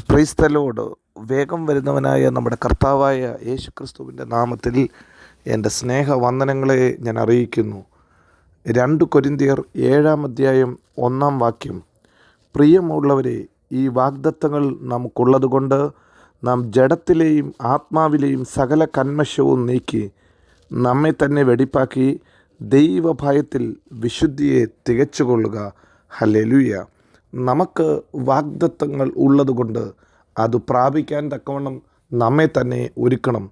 ക്രൈസ്തലോട് വേഗം വരുന്നവനായ നമ്മുടെ കർത്താവായ യേശു ക്രിസ്തുവിന്റെ നാമത്തിൽ എന്റെ സ്നേഹവന്ദനങ്ങളെ ഞാൻ അറിയിക്കുന്നു. രണ്ട് കൊരിന്തിയർ ഏഴാം അധ്യായം ഒന്നാം വാക്യം. പ്രിയമുള്ളവരെ ഈ വാഗ്ദത്തങ്ങൾ നമുക്കുള്ളതുകൊണ്ട് നാം ജഡത്തിലെയും ആത്മാവിലെയും സകല കന്മശവും നീക്കി നമ്മെ തന്നെ വെടിപ്പാക്കി ദൈവഭയത്തിൽ വിശുദ്ധിയെ തികച്ചുകൊള്ളുക. ഹലെലുയ നമുക്ക് വാഗ്ദത്തങ്ങൾ ഉള്ളതുകൊണ്ട് അത് പ്രാപിക്കാൻ തക്കവണ്ണം നമ്മെ തന്നെ ഒരുക്കണം.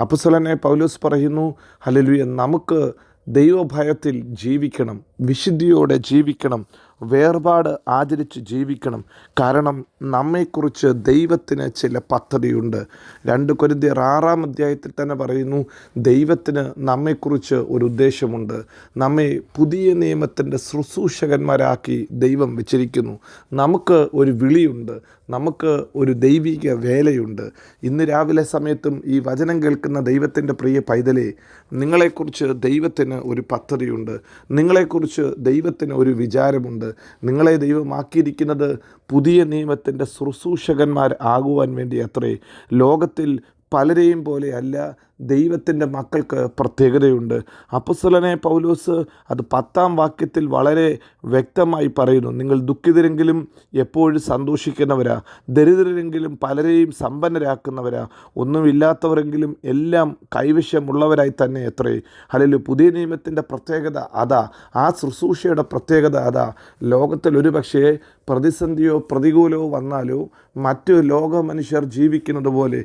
അപ്പുസലനെ പൗലോസ് പറയുന്നു ഹലലുയ നമുക്ക് ദൈവഭയത്തിൽ ജീവിക്കണം വിശുദ്ധിയോടെ ജീവിക്കണം വേർപാട് ആചരിച്ച് ജീവിക്കണം. കാരണം നമ്മെക്കുറിച്ച് ദൈവത്തിന് ചില പദ്ധതിയുണ്ട്. രണ്ട് കൊരിന്തിയർ ആറാം അധ്യായത്തിൽ തന്നെ പറയുന്നു ദൈവത്തിന് നമ്മെക്കുറിച്ച് ഒരു ഉദ്ദേശമുണ്ട്. നമ്മെ പുതിയ നിയമത്തിന്റെ ശുശ്രൂഷകന്മാരാക്കി ദൈവം വെച്ചിരിക്കുന്നു. നമുക്ക് ഒരു വിളിയുണ്ട്. നമുക്ക് ഒരു ദൈവിക വേലയുണ്ട്. ഇന്ന് രാവിലെ സമയത്തും ഈ വചനം കേൾക്കുന്ന ദൈവത്തിന്റെ പ്രിയ പൈതലെ നിങ്ങളെക്കുറിച്ച് ദൈവത്തിന് ഒരു പദ്ധതിയുണ്ട്. നിങ്ങളെക്കുറിച്ച് ദൈവത്തിന് ഒരു വിചാരമുണ്ട്. നിങ്ങളെ ദൈവമാക്കിയിരിക്കുന്നത് പുതിയ നിയമത്തിന്റെ ശുശ്രൂഷകന്മാർ ആകുവാൻ വേണ്ടി അത്രേ. ലോകത്തിൽ പലരെയും പോലെയല്ല ദൈവത്തിന്റെ മക്കൾക്ക് പ്രത്യേകതയുണ്ട്. അപ്പസ്വലനെ പൗലോസ് അത് പത്താം വാക്യത്തിൽ വളരെ വ്യക്തമായി പറയുന്നു നിങ്ങൾ ദുഃഖിതരെങ്കിലും എപ്പോഴും സന്തോഷിക്കുന്നവരാ ദരിദ്രരെങ്കിലും പലരെയും സമ്പന്നരാക്കുന്നവരാ ഒന്നുമില്ലാത്തവരെങ്കിലും എല്ലാം കൈവശമുള്ളവരായി തന്നെ എത്രേ അല്ലെങ്കിൽ പുതിയ നിയമത്തിന്റെ പ്രത്യേകത അതാ ആ ശുശ്രൂഷയുടെ പ്രത്യേകത അതാ. ലോകത്തിൽ ഒരു പക്ഷേ പ്രതിസന്ധിയോ പ്രതികൂലമോ വന്നാലോ മറ്റു ലോക മനുഷ്യർ ജീവിക്കുന്നത് പോലെ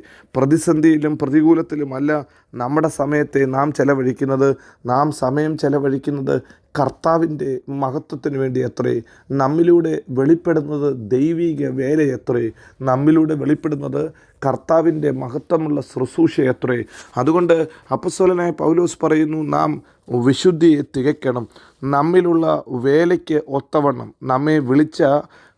പ്രതിസന്ധിയിലും പ്രതികൂലത്തിലുമല്ല നമ്മുടെ സമയത്തെ നാം ചെലവഴിക്കുന്നത്. നാം സമയം ചെലവഴിക്കുന്നത് കർത്താവിന്റെ മഹത്വത്തിന് വേണ്ടി എത്രേ നമ്മിലൂടെ വെളിപ്പെടുന്നത് ദൈവീക വേല എത്രേ നമ്മിലൂടെ വെളിപ്പെടുന്നത് കർത്താവിന്റെ മഹത്വമുള്ള ശുശ്രൂഷ എത്രേ. അതുകൊണ്ട് അപ്പസ്വലനായ പൗലോസ് പറയുന്നു നാം വിശുദ്ധിയെ തികയ്ക്കണം. നമ്മിലുള്ള വേലയ്ക്ക് ഒത്തവണ്ണം നമ്മെ വിളിച്ച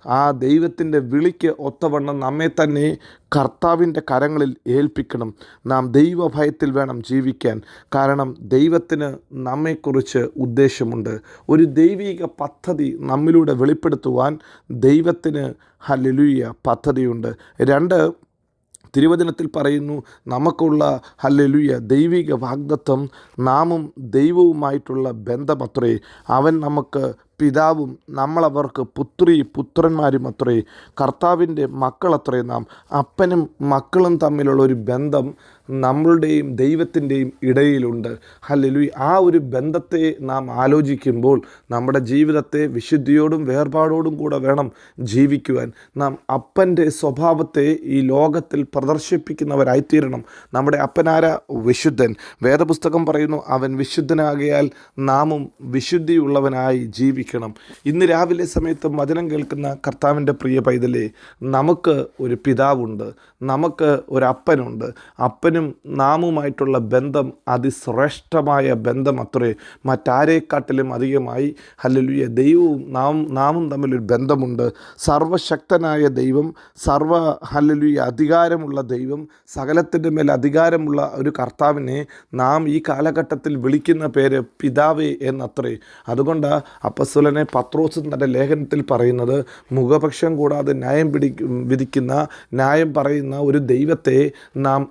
ആ ദൈവത്തിന്റെ വിളിക്ക് ഒത്തവണ്ണം നമ്മെ തന്നെ കർത്താവിന്റെ കരങ്ങളിൽ ഏൽപ്പിക്കണം. നാം ദൈവഭയത്തിൽ വേണം ജീവിക്കാൻ. കാരണം ദൈവത്തിന് നമ്മെക്കുറിച്ച് ഉദ്ദേശമുണ്ട്. ഒരു ദൈവിക പദ്ധതി നമ്മിലൂടെ വെളിപ്പെടുത്തുവാൻ ദൈവത്തിന് ഹലലുയ പദ്ധതിയുണ്ട്. രണ്ട് തിരുവചനത്തിൽ പറയുന്നു നമുക്കുള്ള ഹല്ലലുയ ദൈവിക വാഗ്ദത്വം നാമും ദൈവവുമായിട്ടുള്ള ബന്ധമത്രേ അവൻ നമുക്ക് പിതാവും നമ്മളവർക്ക് പുത്രി പുത്രന്മാരും അത്രേ കർത്താവിന്റെ മക്കളത്രേ നാം അപ്പനും മക്കളും തമ്മിലുള്ള ഒരു ബന്ധം നമ്മളുടെയും ദൈവത്തിന്റെയും ഇടയിലുണ്ട്. ഹല്ലലു ആ ഒരു ബന്ധത്തെ നാം ആലോചിക്കുമ്പോൾ നമ്മുടെ ജീവിതത്തെ വിശുദ്ധിയോടും വേർപാടോടും കൂടെ വേണം ജീവിക്കുവാൻ. നാം അപ്പന്റെ സ്വഭാവത്തെ ഈ ലോകത്തിൽ പ്രദർശിപ്പിക്കുന്നവരായിത്തീരണം. നമ്മുടെ അപ്പനാര? വിശുദ്ധൻ. വേദപുസ്തകം പറയുന്നു അവൻ വിശുദ്ധനാകയാൽ നാമും വിശുദ്ധിയുള്ളവനായി ജീവിക്കണം. ഇന്ന് രാവിലെ സമയത്ത് വചനം കേൾക്കുന്ന കർത്താവിന്റെ പ്രിയ പൈതലേ നമുക്ക് ഒരു പിതാവുണ്ട്. നമുക്ക് ഒരു അപ്പനുണ്ട്. അപ്പനും നാമുമായിട്ടുള്ള ബന്ധം അതിശ്രേഷ്ഠമായ ബന്ധം അത്രേ. മറ്റാരേക്കാട്ടിലും അധികമായി ഹല്ലലുയ ദൈവവും നാം നാമും തമ്മിലൊരു ബന്ധമുണ്ട്. സർവശക്തനായ ദൈവം സർവ ഹല്ലലുയ അധികാരമുള്ള ദൈവം സകലത്തിന്റെ മേൽ അധികാരമുള്ള ഒരു കർത്താവിനെ നാം ഈ കാലഘട്ടത്തിൽ വിളിക്കുന്ന പേര് പിതാവേ എന്നത്രേ. അതുകൊണ്ട് അപ്പസ്വലനെ പത്രോസ് തന്റെ ലേഖനത്തിൽ പറയുന്നത് മുഖപക്ഷം കൂടാതെ ന്യായം പിടി വിധിക്കുന്ന ന്യായം പറയുന്ന ഒരു ദൈവത്തെ നാം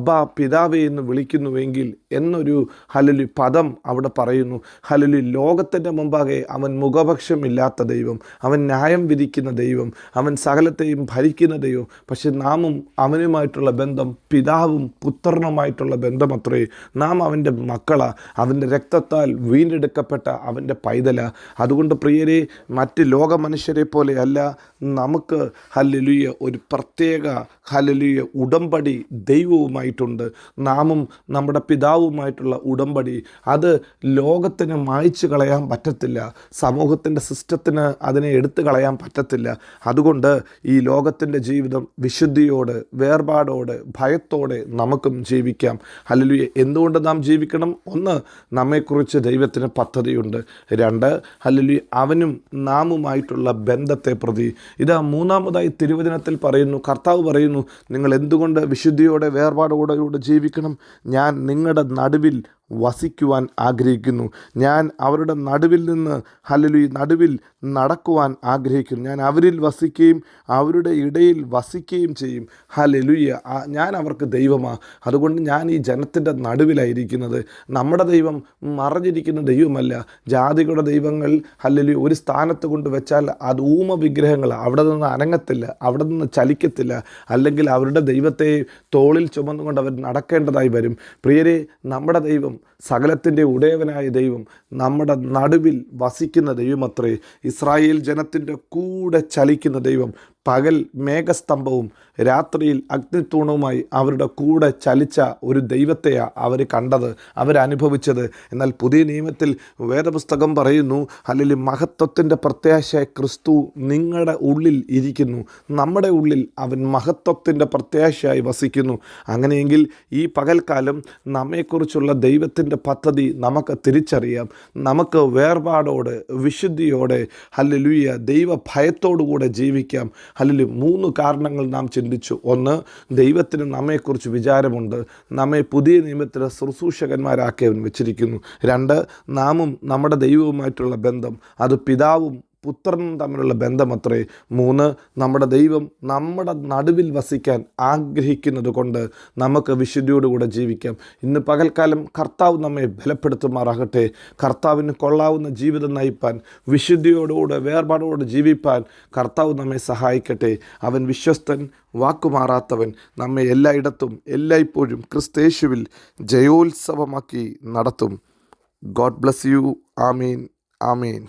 അബ്ബ പിതാവേ എന്ന് വിളിക്കുന്നുവെങ്കിൽ എന്നൊരു ഹലലി പദം അവിടെ പറയുന്നു. ഹലലി ലോകത്തിന്റെ മുമ്പാകെ അവൻ മുഖപക്ഷമില്ലാത്ത ദൈവം അവൻ ന്യായം വിധിക്കുന്ന ദൈവം അവൻ സകലത്തെയും ഭരിക്കുന്ന ദൈവം. പക്ഷെ നാമും അവനുമായിട്ടുള്ള ബന്ധം പിതാവും പുത്രനുമായിട്ടുള്ള ബന്ധമത്രേ നാം അവന്റെ മക്കളാ അവന്റെ രക്തത്താൽ വീണ്ടെടുക്കപ്പെട്ട അവന്റെ പൈതല. അതുകൊണ്ട് പ്രിയരെ മറ്റ് ലോക മനുഷ്യരെ പോലെയല്ല നമുക്ക് ഹല്ലലുയ ഒരു പ്രത്യേക ഹലലുയ ഉടമ്പടി ദൈവവുമായിട്ടുണ്ട്. നാമും നമ്മുടെ പിതാവുമായിട്ടുള്ള ഉടമ്പടി. അത് ലോകത്തിന് മായ്ച്ചു കളയാൻ പറ്റത്തില്ല. സമൂഹത്തിന്റെ സിസ്റ്റത്തിന് അതിനെ എടുത്തു കളയാൻ പറ്റത്തില്ല. അതുകൊണ്ട് ഈ ലോകത്തിന്റെ ജീവിതം വിശുദ്ധിയോട് വേർപാടോടെ ഭയത്തോടെ നമുക്കും ജീവിക്കാം. ഹലലുയ എന്തുകൊണ്ട് നാം ജീവിക്കണം? ഒന്ന് നമ്മെക്കുറിച്ച് ദൈവത്തിന് പദ്ധതിയുണ്ട്. രണ്ട് ഹലലുയ അവനും നാമുമായിട്ടുള്ള ബന്ധത്തെ പ്രതി ഇതാ മൂന്നാമതായി തിരുവചനത്തിൽ പറയുന്നു കർത്താവ് പറയുന്നു നിങ്ങൾ എന്തുകൊണ്ട് വിശുദ്ധിയോടെ വേർപാടോടെ ജീവിക്കണം? ഞാൻ നിങ്ങളുടെ നടുവിൽ വസിക്കുവാൻ ആഗ്രഹിക്കുന്നു. ഞാൻ അവരുടെ നടുവിൽ നിന്ന് ഹലലു നടുവിൽ നടക്കുവാൻ ആഗ്രഹിക്കുന്നു. ഞാൻ അവരിൽ വസിക്കുകയും അവരുടെ ഇടയിൽ വസിക്കുകയും ചെയ്യും. ഹലലുയ്യ ഞാൻ അവർക്ക് ദൈവമാണ് അതുകൊണ്ട് ഞാൻ ഈ ജനത്തിന്റെ നടുവിലായിരിക്കുന്നത്. നമ്മുടെ ദൈവം മറഞ്ഞിരിക്കുന്ന ദൈവമല്ല. ജാതികളുടെ ദൈവങ്ങൾ ഹല്ലലു ഒരു സ്ഥാനത്ത് കൊണ്ട് വെച്ചാൽ അത് ഊമ വിഗ്രഹങ്ങൾ അവിടെ നിന്ന് അനങ്ങത്തില്ല. അവിടെ നിന്ന് ചലിക്കത്തില്ല. അല്ലെങ്കിൽ അവരുടെ ദൈവത്തെ തോളിൽ ചുമന്നുകൊണ്ട് അവർ നടക്കേണ്ടതായി വരും. പ്രിയരെ നമ്മുടെ ദൈവം സകലത്തിന്റെ ഉടയവനായ ദൈവം നമ്മുടെ നടുവിൽ വസിക്കുന്ന ദൈവമത്രേ. ഇസ്രായേൽ ജനത്തിന്റെ കൂടെ ചലിക്കുന്ന ദൈവം പകൽ മേഘസ്തംഭവും രാത്രിയിൽ അഗ്നിത്തൂണവുമായി അവരുടെ കൂടെ ചലിച്ച ഒരു ദൈവത്തെയാണ് അവർ കണ്ടത് അവരനുഭവിച്ചത്. എന്നാൽ പുതിയ നിയമത്തിൽ വേദപുസ്തകം പറയുന്നു അല്ലെങ്കിൽ മഹത്വത്തിന്റെ പ്രത്യാശ ക്രിസ്തു നിങ്ങളുടെ ഉള്ളിൽ ഇരിക്കുന്നു. നമ്മുടെ ഉള്ളിൽ അവൻ മഹത്വത്തിന്റെ പ്രത്യാശയായി വസിക്കുന്നു. അങ്ങനെയെങ്കിൽ ഈ പകൽക്കാലം നമ്മെക്കുറിച്ചുള്ള ദൈവത്തിന്റെ പദ്ധതി നമുക്ക് തിരിച്ചറിയാം. നമുക്ക് വേർപാടോടെ വിശുദ്ധിയോടെ ഹല്ലുയ ദൈവ ഭയത്തോടുകൂടെ ജീവിക്കാം. അല്ലെങ്കിൽ മൂന്ന് കാരണങ്ങൾ നാം ചിന്തിച്ചു. ഒന്ന് ദൈവത്തിന് നമ്മെക്കുറിച്ച് വിചാരമുണ്ട്. നമ്മെ പുതിയ നിയമത്തിലെ ശുശ്രൂഷകന്മാരാക്കി അവൻ വെച്ചിരിക്കുന്നു. രണ്ട് നാമും നമ്മുടെ ദൈവവുമായിട്ടുള്ള ബന്ധം. അത് പിതാവും പുത്രനും തമ്മിലുള്ള ബന്ധമത്രേ മൂന്ന് നമ്മുടെ ദൈവം നമ്മുടെ നടുവിൽ വസിക്കാൻ ആഗ്രഹിക്കുന്നത് കൊണ്ട് നമുക്ക് വിശുദ്ധിയോടുകൂടെ ജീവിക്കാം. ഇന്ന് പകൽക്കാലം കർത്താവ് നമ്മെ ബലപ്പെടുത്തുമാറാകട്ടെ. കർത്താവിന് കൊള്ളാവുന്ന ജീവിതം നയിപ്പാൻ വിശുദ്ധിയോടുകൂടെ വേർപാടോടെ ജീവിപ്പാൻ കർത്താവ് നമ്മെ സഹായിക്കട്ടെ. അവൻ വിശ്വസ്തൻ വാക്കുമാറാത്തവൻ നമ്മെ എല്ലായിടത്തും എല്ലായ്പ്പോഴും ക്രിസ്തേശുവിൽ ജയോത്സവമാക്കി നടത്തും. God bless you. Amin. Amin.